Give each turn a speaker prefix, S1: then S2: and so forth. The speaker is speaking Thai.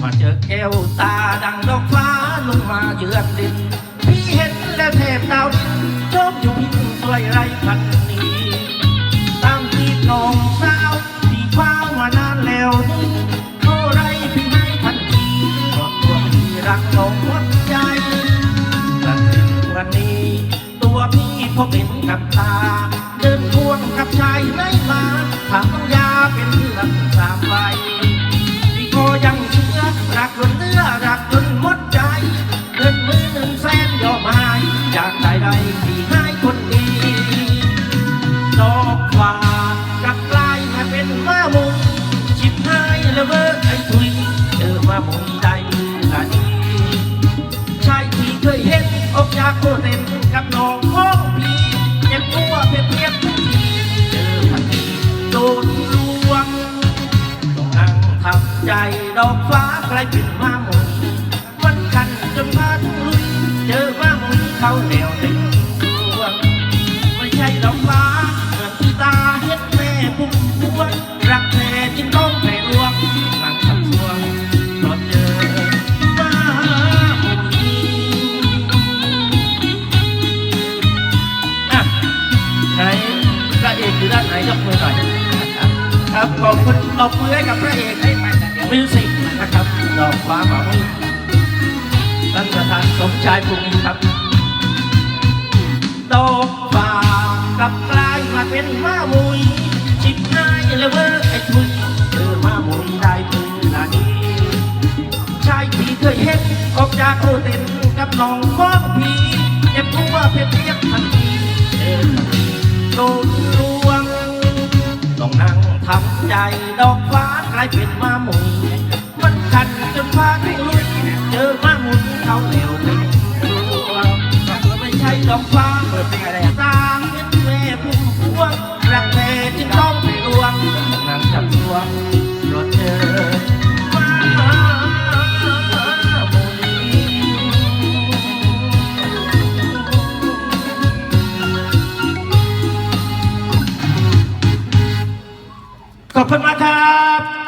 S1: มาเจอแก้วตาดังดอกฟ้าลงมาเยือนดิน พี่เห็นแล้วแทบดาวดินชมอยู่พินสวยไรพันนี้ตามที่น้องสาวที่ฟ้ามานานแล้วนี่เท่าไรพี่ให้ทันทีเพราะตัวพี่รักน้องหมดใจแต่ถึงวันนี้ ตัวพี่พบเห็น อกฟ้ากลายเป็นมาหมุนมันกันจนมาทุลุยเจอมาหมุนเขาแนวเต็มดวงไม่ใช่ดอกฟ้าเหมือนที่ตาเห็นแม่พุ่มพวงรักแท้จริงต้องแผ่รวงนั่งทำสวงตอนเจอมาหมุนอะไหนพระเอกอยู่ด้านไหนยกมือหน่อยครับขอบคุณตบมือให้กับพระเอกให้ไปมิวสิกนะครับด อกฟ้าหมามุยท่านประธานสมชายภูมิครับดอกฟ้ากับกลายมาเป็นมามุยชิบหายเลเว้ยไอ้ทุยเจอมามุยได้ปืนนาดีชายที่เคยเห็นออกจากโอเต็นกับน้องของพี่เจ็บหัวเพียบเพียบทันทีเจอทันโดนลวงต้องนั่งทำใจดอกฟ้ากลายเป็นมามุย มันกันจนพาได้ลุเจอมาหมุนเขาเหลวไปไม่ใช่ดอกฟ้าเปิดเป็นอะไรสร้างเป็นแม่พุ่มพวรักแม่จึงต้องไปลวงนจับลวงรถเธอขอบคุณมากครับ